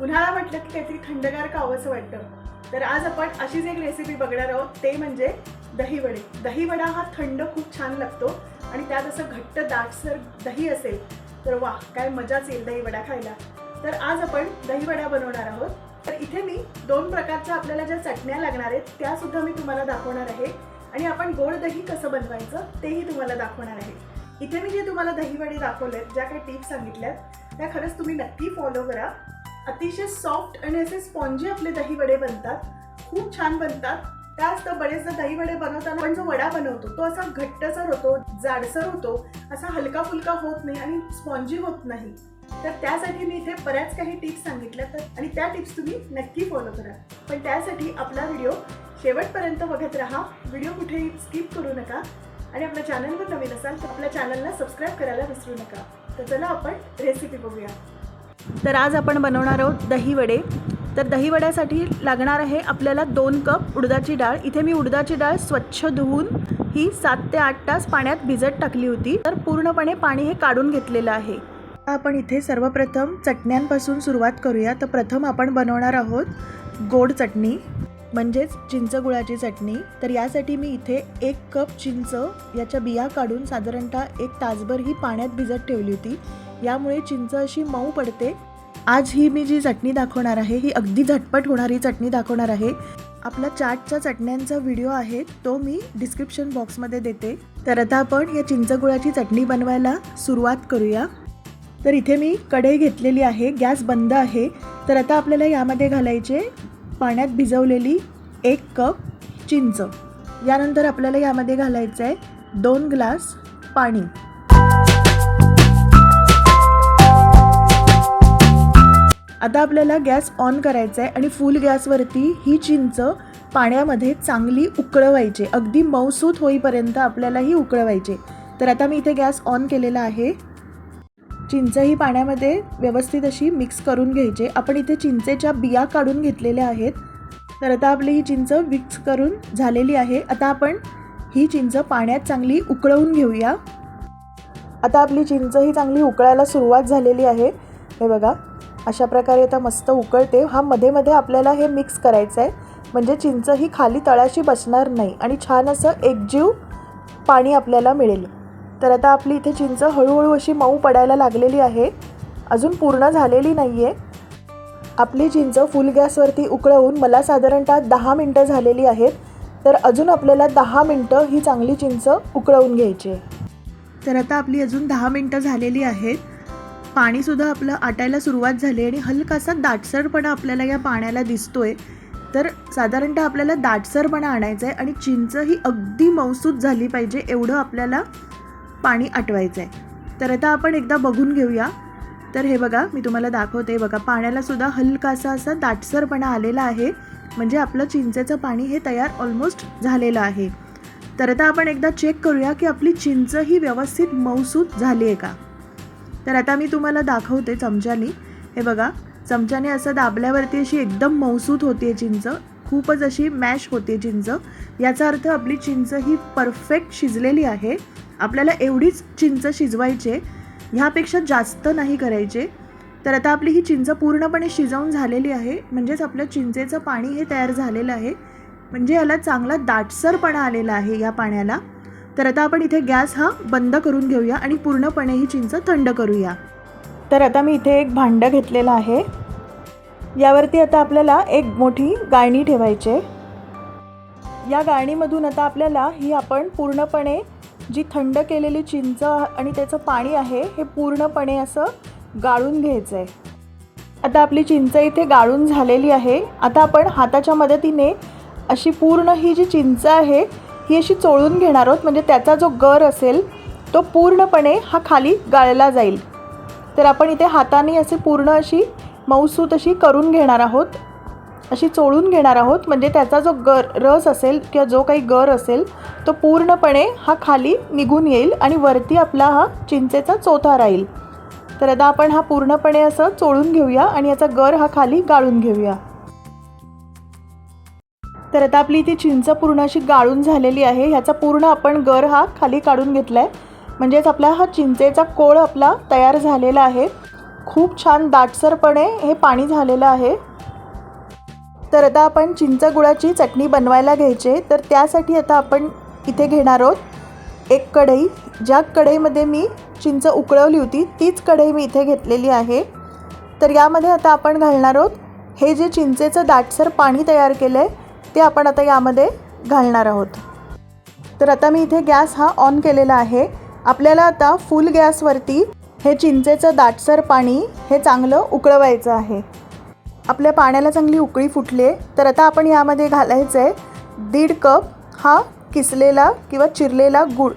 उन्हाळा म्हटलं की काहीतरी थंडगार खावंसं वाटतं. तर आज आपण अशीच एक रेसिपी बघणार आहोत. ते म्हणजे दही वडे. दही वडा हा थंड खूप छान लागतो आणि त्यात असं घट्ट दाटसर दही असेल तर वा काय मजाच येईल दही वडा खायला. तर आज आपण दहीवडा बनवणार आहोत. तर इथे मी दोन प्रकारच्या आपल्याला ज्या चटण्या लागणार आहेत त्या सुद्धा मी तुम्हाला दाखवणार आहे. आणि आपण गोड दही कसं बनवायचं तेही तुम्हाला दाखवणार आहे. इथे मी जे तुम्हाला दही वडे दाखवलेत ज्या काही टिप्स सांगितल्यात त्या खरंच तुम्ही नक्की फॉलो करा. अतिशय सॉफ्ट आणि असे स्पॉन्जी आपले दही वडे बनतात. खूप छान बनतात. त्याच तर बरेचदा दही वडे बनवताना आपण जो वडा बनवतो तो असा घट्टसर होतो जाडसर होतो असा हलका फुलका होत नाही आणि स्पॉन्जी होत नाही. तर त्यासाठी मी इथे बऱ्याच काही टिप्स सांगितल्या तर आणि त्या टिप्स तुम्ही नक्की फॉलो करा. पण त्यासाठी आपला व्हिडिओ शेवटपर्यंत बघत राहा. व्हिडिओ कुठेही स्किप करू नका. आणि आपल्या चॅनलवर नवीन असाल तर आपल्या चॅनलला सबस्क्राईब करायला विसरू नका. तर चला आपण रेसिपी बघूया. तर आज आपण बनवणार आहोत दहीवडे. तर दहीवड्यासाठी लागणार आहे आपल्याला दोन कप उडदाची डाळ. इथे मी उडदाची डाळ स्वच्छ धुवून ही सात ते आठ तास पाण्यात भिजत टाकली होती. तर पूर्णपणे पाणी हे काढून घेतलेलं आहे. आपण इथे सर्वप्रथम चटण्यांपासून सुरुवात करूया. तर प्रथम आपण बनवणार आहोत गोड चटणी म्हणजेच चिंचगुळाची चटणी. तर यासाठी मी इथे एक कप चिंच याच्या बिया काढून साधारणतः एक तासभर ही पाण्यात भिजत ठेवली होती. यामुळे चिंच अशी मऊ पडते. आज ही मी जी चटणी दाखवणार आहे ही अगदी झटपट होणारी चटणी दाखवणार आहे. आपला चाटच्या चटण्यांचा व्हिडिओ आहे तो मी डिस्क्रिप्शन बॉक्समध्ये देते. तर आता आपण या चिंचगुळाची चटणी बनवायला सुरुवात करूया. तर इथे मी कढई घेतलेली आहे गॅस बंद आहे. तर आता आपल्याला यामध्ये घालायचे पाण्यात भिजवलेली एक कप चिंच. यानंतर आपल्याला यामध्ये घालायचं आहे दोन ग्लास पाणी. आता आपल्याला गॅस ऑन करायचा आहे आणि फुल गॅसवरती ही चिंच पाण्यामध्ये चांगली उकळवायची. अगदी मऊसूत होईपर्यंत आपल्याला ही उकळवायची. तर आता मी इथे गॅस ऑन केलेला आहे. चिंच ही पाण्यामध्ये व्यवस्थित अशी मिक्स करून घ्यायची. आपण इथे चिंचेच्या बिया काढून घेतलेल्या आहेत. तर आता आपली ही चिंच मिक्स करून झालेली आहे. आता आपण ही चिंच पाण्यात चांगली उकळवून घेऊया. आता आपली चिंच ही चांगली उकळायला सुरुवात झालेली आहे. हे बघा. अशा प्रकारे आता मस्त उकळते. हा मध्ये मध्ये आपल्याला हे मिक्स करायचं आहे म्हणजे चिंच ही खाली तळाशी बसणार नाही आणि छान असं एकजीव पाणी आपल्याला मिळेल. तर आता आपली इथे चिंच हळूहळू अशी मऊ पडायला लागलेली आहे. अजून पूर्ण झालेली नाही आहे आपली चिंच फुल गॅसवरती उकळवून मला साधारणतः दहा मिनटं झालेली आहेत. तर अजून आपल्याला दहा मिनटं ही चांगली चिंच उकळवून घ्यायची आहे. तर आता आपली अजून दहा मिनटं झालेली आहेत. पाणीसुद्धा आपलं आटायला सुरुवात झाली आणि हलकासा दाटसरपणा आपल्याला या पाण्याला दिसतोय. तर साधारणतः आपल्याला दाटसरपणा आणायचा आहे आणि चिंच ही अगदी मौसूद झाली पाहिजे एवढं आपल्याला पाणी आटवायचं आहे तर आता आपण एकदा बघून घेऊया. तर हे बघा मी तुम्हाला दाखवते. बघा पाण्यालासुद्धा हलकासा असा दाटसरपणा आलेला आहे. म्हणजे आपलं चिंचेचं पाणी हे तयार ऑलमोस्ट झालेलं आहे. तर आता आपण एकदा चेक करूया की आपली चिंच ही व्यवस्थित मऊसूत झाली आहे का? तर आता मी तुम्हाला दाखवते चमच्यानी. हे बघा चमच्याने असं दाबल्यावरती अशी एकदम मौसूत होते चिंच. खूपच अशी मॅश होते चिंच. याचा अर्थ आपली चिंच ही परफेक्ट शिजलेली आहे. आपल्याला एवढीच चिंच शिजवायचे ह्यापेक्षा जास्त नाही करायचे. तर आता आपली ही चिंच पूर्णपणे शिजवून झालेली आहे. म्हणजेच आपलं चिंचेचं पाणी हे तयार झालेलं आहे. म्हणजे याला चांगला दाटसरपणा आलेला आहे या पाण्याला. तर आता आपण इथे गॅस हा बंद करून घेऊया आणि पूर्णपणे ही चिंच थंड करूया. तर आता मी इथे एक भांडं घेतलेलं आहे. यावरती आता आपल्याला एक मोठी गाळणी ठेवायची आहे. या गाळणीमधून आता आपल्याला ही आपण पूर्णपणे जी थंड केलेली चिंच आणि त्याचं पाणी आहे हे पूर्णपणे असं गाळून घ्यायचं आहे. आता आपली चिंच इथे गाळून झालेली आहे. आता आपण हाताच्या मदतीने अशी पूर्ण ही जी चिंच आहे ही अशी चोळून घेणार आहोत. म्हणजे त्याचा जो गर असेल तो पूर्णपणे हा खाली गाळला जाईल. तर आपण इथे हाताने असे पूर्ण अशी मऊसूत अशी करून घेणार आहोत. अशी चोळून घेणार आहोत. म्हणजे त्याचा जो गर रस असेल किंवा जो काही गर असेल तो पूर्णपणे हा खाली निघून येईल आणि वरती आपला हा चिंचेचा चोथा राहील. तर आता आपण हा पूर्णपणे असं चोळून घेऊया आणि याचा गर हा खाली गाळून घेऊया. तर आता आपली ती चिंच पूर्ण अशी गाळून झालेली आहे. ह्याचा पूर्ण आपण गर हा खाली काढून घेतला आहे म्हणजेच आपला हा चिंचेचा कोळ आपला तयार झालेला आहे. खूप छान दाटसरपणे हे पाणी झालेलं आहे. तर आता आपण चिंच गुळाची चटणी बनवायला घ्यायची. तर त्यासाठी आता आपण इथे घेणार आहोत एक कढई. ज्या कढईमध्ये मी चिंच उकळवली होती तीच कढई मी इथे घेतलेली आहे. तर यामध्ये आता आपण घालणार आहोत हे जे चिंचेचं दाटसर पाणी तयार केलं आहे ते आपण आता यामध्ये घालणार आहोत. तर आता मी इथे गॅस हा ऑन केलेला आहे. आपल्याला आता फुल गॅसवरती हे चिंचेचं दाटसर पाणी हे चांगलं उकळवायचं आहे. आपल्या पाण्याला चांगली उकळी फुटली आहे. तर आता आपण यामध्ये घालायचं आहे दीड कप हा किसलेला किंवा चिरलेला गुळ.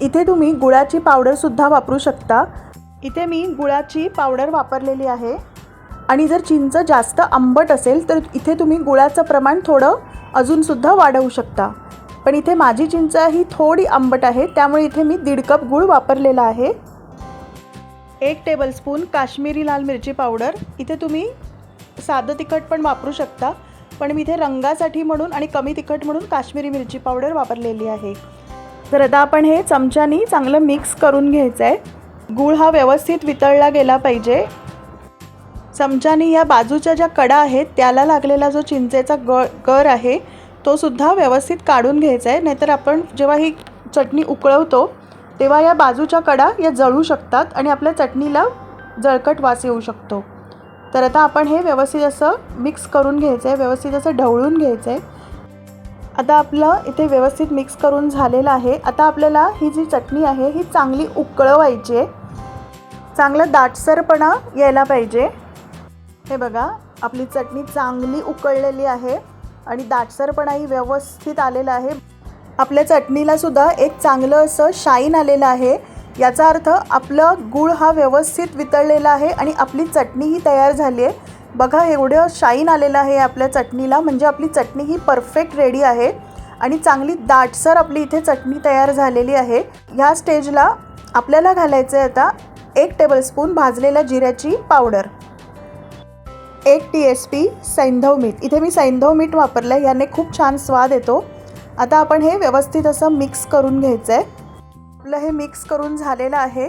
इथे तुम्ही गुळाची पावडरसुद्धा वापरू शकता. इथे मी गुळाची पावडर वापरलेली आहे. आणि जर चिंच जास्त आंबट असेल तर इथे तुम्ही गुळाचं प्रमाण थोडं अजूनसुद्धा वाढवू शकता. पण इथे माझी चिंच ही थोडी आंबट आहे त्यामुळे इथे मी दीड कप गूळ वापरलेला आहे. एक टेबलस्पून काश्मीरी लाल मिरची पावडर. इथे तुम्ही साधं तिखट पण वापरू शकता पण मी इथे रंगासाठी म्हणून आणि कमी तिखट म्हणून काश्मीरी मिरची पावडर वापरलेली आहे. तर आता आपण हे चमच्यानी चांगलं मिक्स करून घ्यायचं आहे गूळ हा व्यवस्थित वितळला गेला पाहिजे. चमच्याने या बाजूच्या ज्या कडा आहेत त्याला लागलेला जो चिंचेचा ग गर आहे तो सुद्धा व्यवस्थित काढून घ्यायचा आहे. नाहीतर आपण जेव्हा ही चटणी उकळवतो तेव्हा या बाजूच्या कडा या जळू शकतात आणि आपल्या चटणीला जळकट वास येऊ शकतो. तर आता आपण हे व्यवस्थित असं मिक्स करून घ्यायचं आहे व्यवस्थित असं ढवळून घ्यायचं आहे. आता आपलं इथे व्यवस्थित मिक्स करून झालेलं आहे. आता आपल्याला ही जी चटणी आहे ही चांगली उकळवायची आहे. चांगला दाटसरपणा यायला पाहिजे. हे बघा आपली चटणी चांगली उकळलेली आहे आणि दाटसरपणाही व्यवस्थित आलेला आहे. आपल्या चटणीला सुद्धा एक चांगलं असं शाईन आलेलं आहे. याचा अर्थ आपलं गूळ हा व्यवस्थित वितळलेला आहे आणि आपली चटणीही तयार झाली आहे. बघा एवढं शाईन आलेलं आहे आपल्या चटणीला. म्हणजे आपली चटणी ही परफेक्ट रेडी आहे आणि चांगली दाटसर आपली इथे चटणी तयार झालेली आहे. ह्या स्टेजला आपल्याला घालायचं आहे आता एक टेबलस्पून भाजलेल्या जिऱ्याची पावडर. एक टी एस पी सैंधव मीठ. इथे मी सैंधव मीठ वापरलं आहे याने खूप छान स्वाद येतो. आता आपण हे व्यवस्थित असं मिक्स करून घ्यायचं आहे आपलं हे मिक्स करून झालेलं आहे.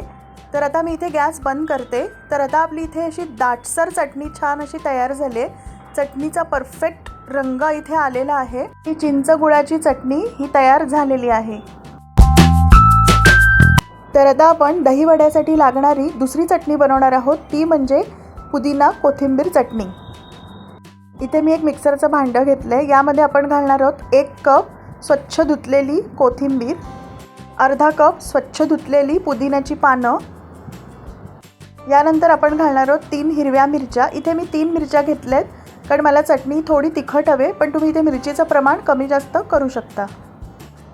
तर आता मी इथे गॅस बंद करते. तर आता आपली इथे अशी दाटसर चटणी छान अशी तयार झाली आहे. चटणीचा परफेक्ट रंग इथे आलेला आहे. ही चिंच गुळाची चटणी ही तयार झालेली आहे. तर आता आपण दही वड्यासाठी लागणारी दुसरी चटणी बनवणार आहोत. ती म्हणजे पुदिना कोथिंबीर चटणी. इथे मी एक मिक्सरचं भांडं घेतलं आहे यामध्ये आपण घालणार आहोत एक कप स्वच्छ धुतलेली कोथिंबीर अर्धा कप स्वच्छ धुतलेली पुदिन्याची पानं. यानंतर आपण घालणार आहोत तीन हिरव्या मिरच्या. इथे मी तीन मिरच्या घेतल्या आहेत कारण मला चटणी थोडी तिखट हवे पण तुम्ही इथे मिरचीचं प्रमाण कमी जास्त करू शकता.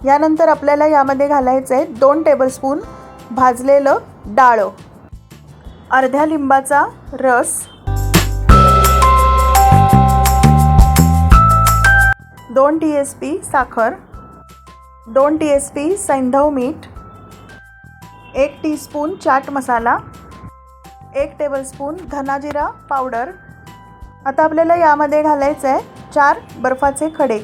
यानंतर आपल्याला यामध्ये घालायचं आहे दोन टेबलस्पून भाजलेलं डाळं. अर्ध्या लिंबाचा रस. दोन टी एस पी साखर. दोन टी एस पी सैंधव मीठ. एक टीस्पून चाट मसाला. एक टेबलस्पून धनाजिरा पावडर. आता आपल्याला यामध्ये घालायचं आहे चार बर्फाचे खडे.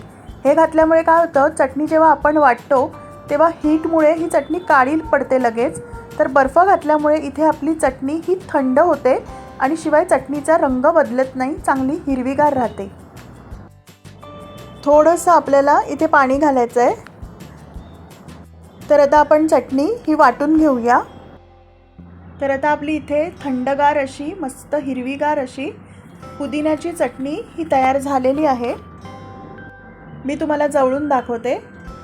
हे घातल्यामुळे काय होतं चटणी जेव्हा आपण वाटतो तेव्हा हीटमुळे ही चटणी काळी पडते लगेच. तर बर्फ घातल्यामुळे इथे आपली चटणी ही थंड होते आणि शिवाय चटणीचा रंग बदलत नाही चांगली हिरवीगार राहते. थोडंसं आपल्याला इथे पाणी घालायचं आहे तर आता आपण चटणी ही वाटून घेऊया. तर आता आपली इथे थंडगार अशी मस्त हिरवीगार अशी पुदिन्याची चटणी ही तयार झालेली आहे. मी तुम्हाला जवळून दाखवते.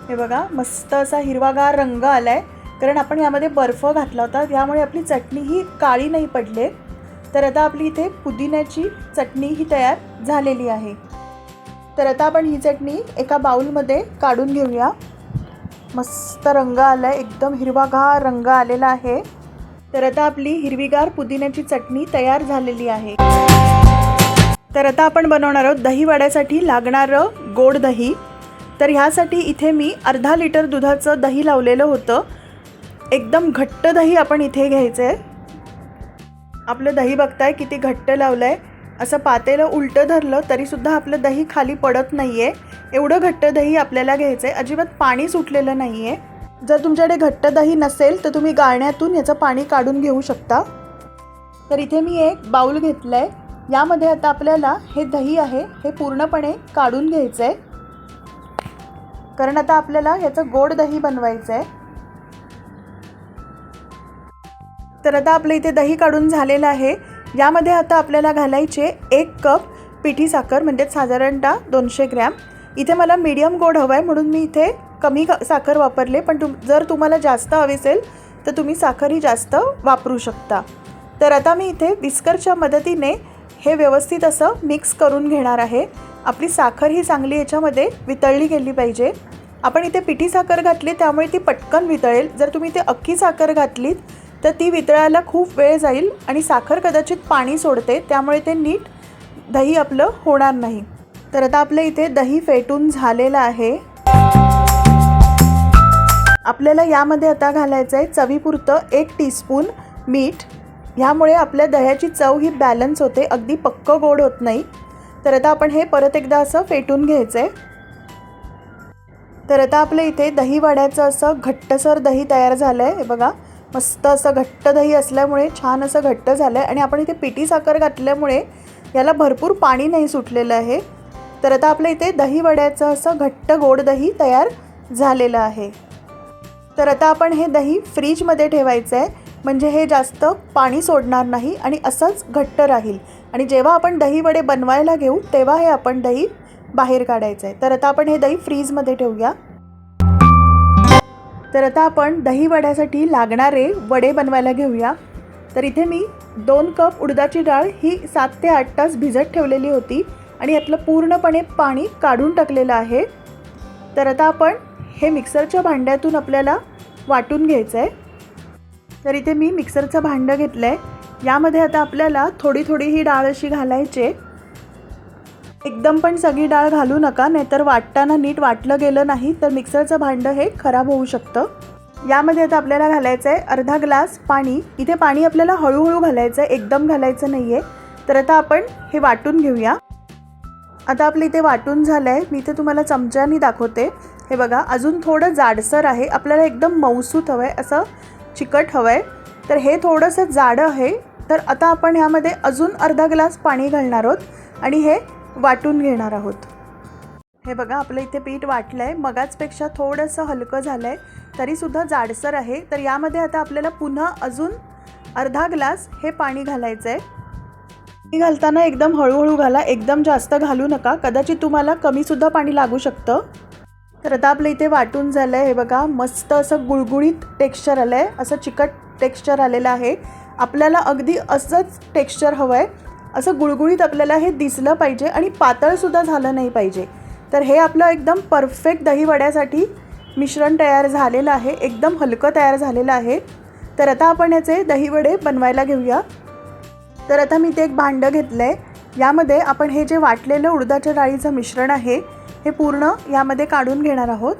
हे बघा मस्त असा हिरवागार रंग आला आहे कारण आपण यामध्ये बर्फ घातला होता यामुळे आपली चटणी ही काळी नाही पडले. तर आता आपली इथे पुदिन्याची चटणी ही तयार झालेली आहे. तर आता आपण ही चटणी एका बाउलमध्ये काढून घेऊया. मस्त रंग आला आहे एकदम हिरवागार रंग आलेला आहे. तर आता आपली हिरवीगार पुदिन्याची चटणी तयार झालेली आहे. तर आता आपण बनवणार आहोत दही वड्यासाठी लागणारं गोड दही. तर ह्यासाठी इथे मी अर्धा लिटर दुधाचं दही लावलेलं होतं. एकदम घट्ट दही आपण इथे घ्यायचं आहे आपलं दही बघताय किती घट्ट लावलं आहे असं पातेलं उलटं धरलं तरीसुद्धा आपलं दही खाली पडत नाही आहे एवढं घट्ट दही आपल्याला घ्यायचं आहे अजिबात पाणी सुटलेलं नाही आहे जर तुमच्याकडे घट्ट दही नसेल तर तुम्ही गाळण्यातून याचं पाणी काढून घेऊ शकता. तर इथे मी एक बाऊल घेतलं आहे यामध्ये आता आपल्याला हे दही आहे हे पूर्णपणे काढून घ्यायचं आहे कारण आता आपल्याला ह्याचं गोड दही बनवायचं आहे तर आता आपलं इथे दही काढून झालेलं आहे. यामध्ये आता आपल्याला घालायचे एक कप पिठी साखर म्हणजेच साधारणतः दोनशे ग्रॅम. इथे मला मीडियम गोड हवं आहे म्हणून मी इथे कमी साखर वापरले. पण तुम जर तुम्हाला जास्त हवी असेल तर तुम्ही साखरही जास्त वापरू शकता. तर आता मी इथे विस्करच्या मदतीने हे व्यवस्थित असं मिक्स करून घेणार आहे. आपली साखर ही चांगली याच्यामध्ये वितळली गेली पाहिजे. आपण इथे पिठी साखर घातली त्यामुळे ती पटकन वितळेल. जर तुम्ही इथे अख्खी साखर घातलीत तर ती वितळायला खूप वेळ जाईल आणि साखर कदाचित पाणी सोडते त्यामुळे ते नीट दही आपलं होणार नाही. तर आता आपल्या इथे दही फेटून झालेलं आहे. आपल्याला यामध्ये आता घालायचं आहे चवीपुरतं एक टीस्पून मीठ. ह्यामुळे आपल्या दह्याची चव ही बॅलन्स होते अगदी पक्क गोड होत नाही. तर आता आपण हे परत एकदा असं फेटून घ्यायचं आहे तर आता आपल्या इथे दही वड्याचं असं घट्टसर दही तयार झालं आहे हे बघा. मस्त असं घट्ट दही असल्यामुळे छान असं घट्ट झालं आहे आणि आपण इथे पिठी साखर घातल्यामुळे याला भरपूर पाणी नाही सुटलेलं आहे. तर आता आपल्या इथे दही वड्याचं असं घट्ट गोड दही तयार झालेलं आहे. तर आता आपण हे दही फ्रीजमध्ये ठेवायचं आहे म्हणजे हे जास्त पाणी सोडणार नाही आणि असंच घट्ट राहील. आणि जेव्हा आपण दही वडे बनवायला घेऊ तेव्हा हे आपण दही बाहेर काढायचं आहे तर आता आपण हे दही फ्रीजमध्ये ठेवूया. तर आता आपण दही वड्यासाठी लागणारे वडे बनवायला घेऊया. तर इथे मी दोन कप उडदाची डाळ ही सात ते आठ तास भिजत ठेवलेली होती आणि यातलं पूर्णपणे पाणी काढून टाकलेलं आहे. तर आता आपण हे मिक्सरच्या भांड्यातून आपल्याला वाटून घ्यायचं आहे तर इथे मी मिक्सरचं भांडं घेतलं आहे यामध्ये आता आपल्याला थोडी थोडी ही डाळ अशी घालायची आहे. एकदम पण सगळी डाळ घालू नका नाहीतर वाटताना नीट वाटलं गेलं नाही तर मिक्सरचं भांडं हे खराब होऊ शकतं. यामध्ये आता आपल्याला घालायचं आहे अर्धा ग्लास पाणी. इथे पाणी आपल्याला हळूहळू घालायचं आहे एकदम घालायचं नाही आहे तर आता आपण हे वाटून घेऊया. आता आपलं इथे वाटून झालं आहे मी इथे तुम्हाला चमच्यानी दाखवते. हे बघा अजून थोडं जाडसर आहे. आपल्याला एकदम मऊसूत हवं आहे असं चिकट हवं आहे तर हे थोडंसं जाडं आहे. तर आता आपण ह्यामध्ये अजून अर्धा ग्लास पाणी घालणार आहोत. आणि हे वाटून घेणार आहोत. हे बघा आपलं इथे पीठ वाटलं आहे मगाचपेक्षा थोडंसं हलकं झालं आहे तरीसुद्धा जाडसर आहे. तर यामध्ये आता आपल्याला पुन्हा अजून अर्धा ग्लास हे पाणी घालायचं आहे पाणी घालताना एकदम हळूहळू घाला. एकदम जास्त घालू नका. कदाचित तुम्हाला कमीसुद्धा पाणी लागू शकतं. तर आता आपलं इथे वाटून झालं आहे हे बघा मस्त असं गुळगुळीत टेक्स्चर आलं आहे असं चिकट टेक्स्चर आलेलं आहे. आपल्याला अगदी असंच टेक्स्चर हवं आहे असं गुळगुळीत आपल्याला हे दिसलं पाहिजे आणि पातळसुद्धा झालं नाही पाहिजे. तर हे आपलं एकदम परफेक्ट दहीवड्यासाठी मिश्रण तयार झालेलं आहे. एकदम हलकं तयार झालेलं आहे. तर आता आपण याचे दहीवडे बनवायला घेऊया. तर आता मी ते एक भांडं घेतलं आहे यामध्ये आपण हे जे वाटलेलं उडदाच्या डाळीचं मिश्रण आहे हे पूर्ण यामध्ये काढून घेणार आहोत.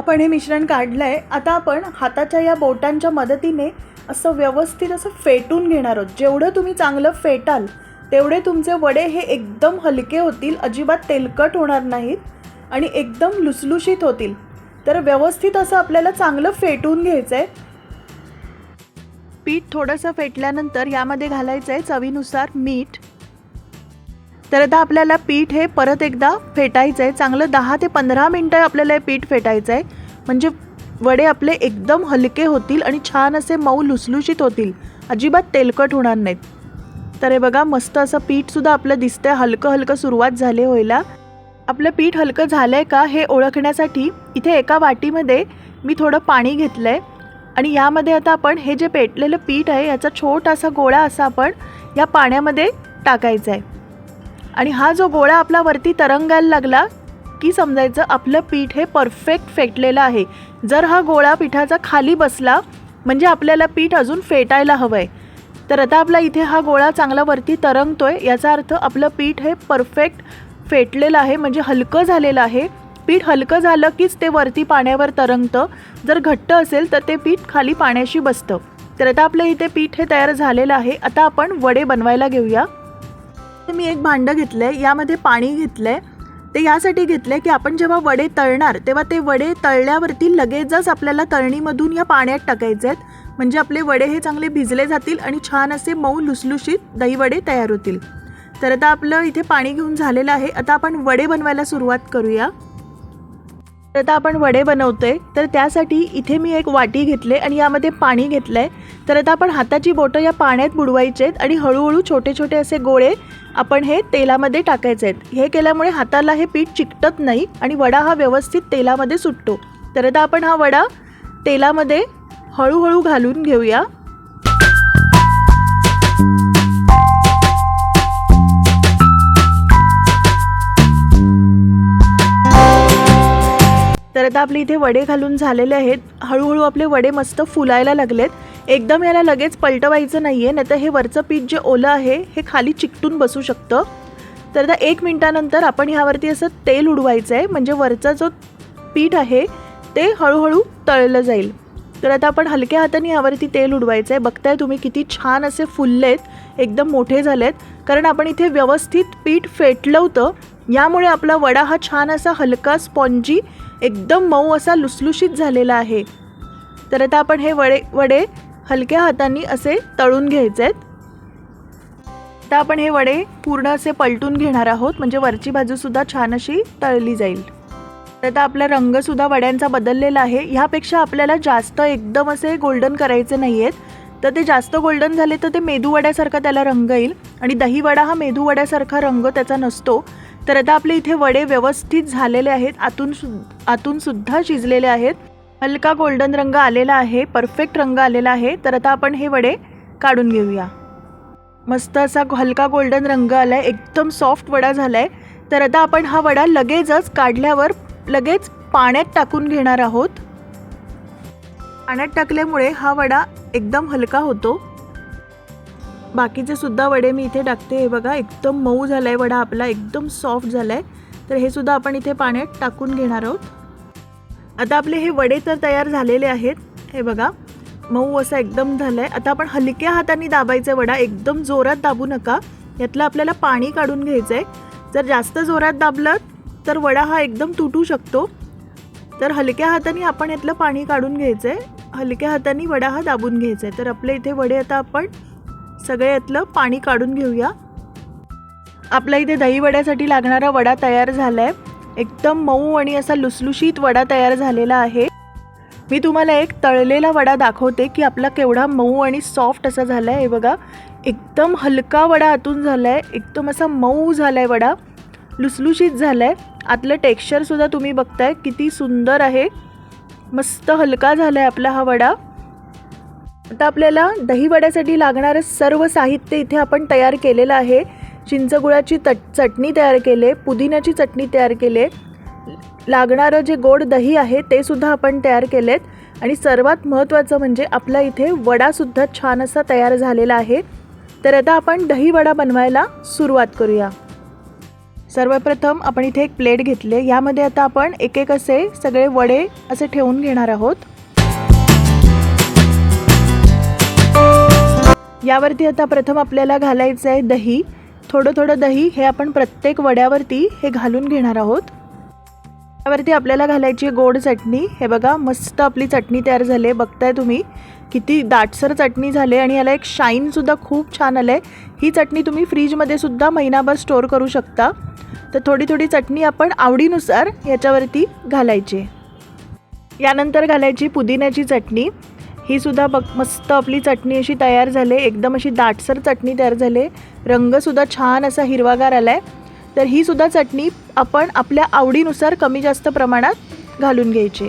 आपण हे मिश्रण काढलं आहे आता आपण हाताच्या या बोटांच्या मदतीने असं व्यवस्थित असं फेटून घेणार आहोत. जेवढं तुम्ही चांगलं फेटाल तेवढे तुमचे वडे हे एकदम हलके होतील अजिबात तेलकट होणार नाहीत आणि एकदम लुसलुशीत होतील. तर व्यवस्थित असं आपल्याला चांगलं फेटून घ्यायचं आहे पीठ थोडंसं फेटल्यानंतर यामध्ये घालायचं आहे चवीनुसार मीठ तर आता आपल्याला पीठ हे परत एकदा फेटायचं आहे चांगलं दहा ते पंधरा मिनटं आपल्याला हे पीठ फेटायचं आहे म्हणजे वडे आपले एकदम हलके होतील आणि छान असे मऊ लुसलुशीत होतील. अजिबात तेलकट होणार नाहीत. तर हे बघा मस्त असं पीठसुद्धा आपलं दिसतंय. हलकं हलकं सुरुवात झाली व्हायला. आपलं पीठ हलकं झालं आहे का हे ओळखण्यासाठी इथे एका वाटीमध्ये मी थोडं पाणी घेतलं आहे आणि यामध्ये आता आपण हे जे पेटलेलं पीठ आहे याचा छोटासा गोळा असा आपण या पाण्यामध्ये टाकायचा आहे आणि हा जो गोळा आपला वरती तरंगायला लागला की समजायचं आपलं पीठ हे परफेक्ट फेटलेलं आहे. जर हा गोळा पिठाचा खाली बसला म्हणजे आपल्याला पीठ अजून फेटायला हवं आहे तर आता आपला इथे हा गोळा चांगला वरती तरंगतोय याचा अर्थ आपलं पीठ हे परफेक्ट फेटलेलं आहे म्हणजे हलकं झालेलं आहे. पीठ हलकं झालं कीच ते वरती पाण्यावर तरंगतं. जर घट्ट असेल तर ते पीठ खाली पाण्याशी बसतं. तर आता आपलं इथे पीठ हे तयार झालेलं आहे. आता आपण वडे बनवायला घेऊया. तर मी एक भांडं घेतलं आहे यामध्ये पाणी घेतलं आहे ते यासाठी घेतले की आपण जेव्हा वडे तळणार तेव्हा ते वडे तळल्यावरती लगेचच आपल्याला तळणीमधून या पाण्यात टाकायचे आहेत म्हणजे आपले वडे हे चांगले भिजले जातील आणि छान असे मऊ लुसलुशीत दही वडे तयार होतील. तर आता आपलं इथे पाणी घेऊन झालेलं आहे. आता आपण वडे बनवायला सुरुवात करूया. तर आता आपण वडे बनवतोय. तर त्यासाठी इथे मी एक वाटी घेतले आणि यामध्ये पाणी घेतलंय. तर आता आपण हाताची बोटं या पाण्यात बुडवायचे आहेत आणि हळूहळू छोटे छोटे असे गोळे आपण हे तेलामध्ये टाकायचे आहेत हे केल्यामुळे हाताला हे पीठ चिकटत नाही आणि वडा हा व्यवस्थित तेलामध्ये सुटतो. तर आता आपण हा वडा तेलामध्ये हळूहळू घालून घेऊया. आता आपले इथे वडे घालून झालेले आहेत. हळूहळू आपले वडे मस्त फुलायला लागलेत. एकदम याला लगेच पलटवायचं नाही आहे नाही तर हे वरचं पीठ जे ओलं आहे हे खाली चिकटून बसू शकतं. तर आता एक मिनटानंतर आपण ह्यावरती असं तेल उडवायचं आहे म्हणजे वरचा जो पीठ आहे ते हळूहळू तळलं जाईल. तर आता आपण हलक्या हाताने यावरती तेल उडवायचं आहे बघताय तुम्ही किती छान असे फुललेत एकदम मोठे झालेत. कारण आपण इथे व्यवस्थित पीठ फेटलं होतं. यामुळे आपला वडा हा छान असा हलका स्पॉन्जी एकदम मऊ असा लुसलुशीत झालेला आहे. तर आता आपण हे वडे वडे हलक्या हातांनी असे तळून घ्यायचे आहेत आता आपण हे वडे पूर्ण असे पलटून घेणार आहोत म्हणजे वरची बाजूसुद्धा छान अशी तळली जाईल. तर आता आपला रंगसुद्धा वड्यांचा बदललेला आहे. ह्यापेक्षा आपल्याला जास्त एकदम असे गोल्डन करायचे नाही आहेत तर ते जास्त गोल्डन झाले तर ते मेदू वड्यासारखा त्याला रंग येईल. आणि दही वडा हा मेदू वड्यासारखा रंग त्याचा नसतो. तर आता आपले इथे वडे व्यवस्थित झालेले आहेत. आतून सु आतून सुद्धा शिजलेले आहेत. हलका गोल्डन रंग आलेला आहे. परफेक्ट रंग आलेला आहे. तर आता आपण हे वडे काढून घेऊया. मस्त असा हलका गोल्डन रंग आला आहे एकदम सॉफ्ट वडा झाला आहे तर आता आपण हा वडा लगेचच काढल्यावर लगेच पाण्यात टाकून घेणार आहोत. पाण्यात टाकल्यामुळे हा वडा एकदम हलका होतो. बाकीचे सुद्धा वडे मी इथे टाकते. हे बघा एकदम मऊ झाला आहे वडा आपला एकदम सॉफ्ट झाला आहे तर हे सुद्धा आपण इथे पाण्यात टाकून घेणार आहोत. आता आपले हे वडे तर तयार झालेले आहेत. हे बघा मऊ असा एकदम झालं आहे आता आपण हलक्या हाताने दाबायचं वडा एकदम जोरात दाबू नका. यातलं आपल्याला पाणी काढून घ्यायचं आहे जर जास्त जोरात दाबलं तर वडा हा एकदम तुटू शकतो. तर हलक्या हाताने आपण यातलं पाणी काढून घ्यायचं आहे हलक्या हाताने वडा हा दाबून घ्यायचा आहे तर आपले इथे वडे आता आपण सगळे यातलं पाणी काढून घेऊया. आपल्या इथे दही वड्यासाठी लागणारा वडा तयार झाला आहे एकदम मऊ आणि असा लुसलुशीत वडा तयार झालेला आहे. मी तुम्हाला एक तळलेला वडा दाखवते की आपला केवढा मऊ आणि सॉफ्ट असा झाला आहे हे बघा एकदम हलका वडा आतून झाला आहे एकदम असा मऊ झाला आहे वडा. लुसलुशीत झाला आहे आतलं टेक्स्चरसुद्धा तुम्ही बघताय. किती सुंदर आहे. मस्त हलका झाला आहे आपला हा वडा. आता आपल्याला दहीवड्यासाठी लागणारं सर्व साहित्य इथे आपण तयार केलेलं आहे. चिंचगुळाची तट चटणी तयार केले पुदिन्याची चटणी तयार केले. लागणारं जे गोड दही आहे ते सुद्धा आपण तयार केलेत. आणि सर्वात महत्त्वाचं म्हणजे आपला इथे वडासुद्धा छान असा तयार झालेला आहे. तर आता आपण दही वडा बनवायला सुरुवात करूया. सर्वप्रथम आपण इथे एक प्लेट घेतले यामध्ये आता आपण एक एक असे सगळे वडे असे ठेवून घेणार आहोत. यावरती आता प्रथम आपल्याला घालायचं आहे दही. थोडं थोडं दही हे आपण प्रत्येक वड्यावरती हे घालून घेणार आहोत. त्यावरती आपल्याला घालायची आहे गोड चटणी. हे बघा मस्त आपली चटणी तयार झाली आहे. बघताय तुम्ही किती दाटसर चटणी झाली आणि याला एक शाईनसुद्धा खूप छान आलं आहे ही चटणी तुम्ही फ्रीजमध्ये सुद्धा महिनाभर स्टोअर करू शकता. तर थोडी थोडी चटणी आपण आवडीनुसार याच्यावरती घालायची यानंतर घालायची पुदिन्याची चटणी. ही सुद्धा बघ मस्त आपली चटणी अशी तयार झाली. एकदम अशी दाटसर चटणी तयार झाली. रंगसुद्धा छान असा हिरवागार आला आहे तर ही सुद्धा चटणी आपण आपल्या आवडीनुसार कमी जास्त प्रमाणात घालून घ्यायची.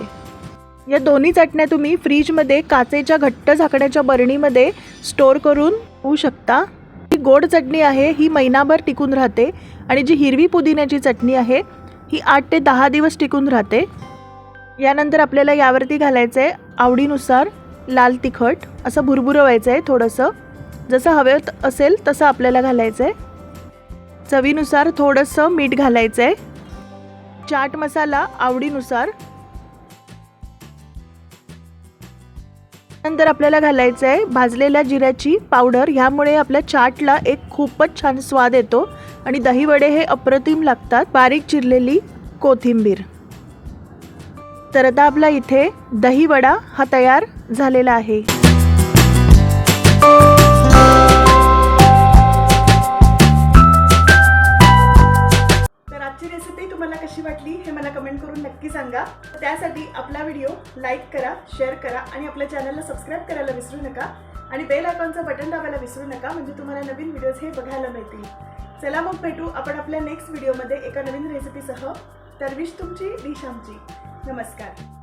या दोन्ही चटण्या तुम्ही फ्रीजमध्ये काचेच्या घट्ट झाकण्याच्या बरणीमध्ये स्टोअर करून होऊ शकता. ही गोड चटणी आहे ही महिनाभर टिकून राहते आणि जी हिरवी पुदिन्याची चटणी आहे ही आठ ते दहा दिवस टिकून राहते. यानंतर आपल्याला यावरती घालायचं आहे आवडीनुसार लाल तिखट असं भुरभुरवायचं आहे थोडंसं. जसं हवेत असेल तसं आपल्याला घालायचं आहे चवीनुसार थोडंसं मीठ घालायचं आहे चाट मसाला आवडीनुसार. नंतर आपल्याला घालायचं आहे भाजलेल्या जिऱ्याची पावडर. ह्यामुळे आपल्या चाटला एक खूपच छान स्वाद येतो. आणि दहीवडे हे अप्रतिम लागतात. बारीक चिरलेली कोथिंबीर. तर आता आपला इथे दहीवडा हा तयार झालेला आहे. तर आजची रेसिपी तुम्हाला कशी वाटली हे मला कमेंट करून नक्की सांगा. त्यासाठी आपला व्हिडिओ लाईक करा शेअर करा आणि आपल्या चॅनलला सबस्क्राईब करायला विसरू नका. आणि बेल आयकॉनचं बटन दाबायला विसरू नका म्हणजे तुम्हाला नवीन व्हिडिओज हे बघायला मिळतील. चला मग भेटू आपण आपल्या नेक्स्ट व्हिडिओमध्ये एका नवीन रेसिपीसह तर विश तुमची डिश आमची. नमस्कार.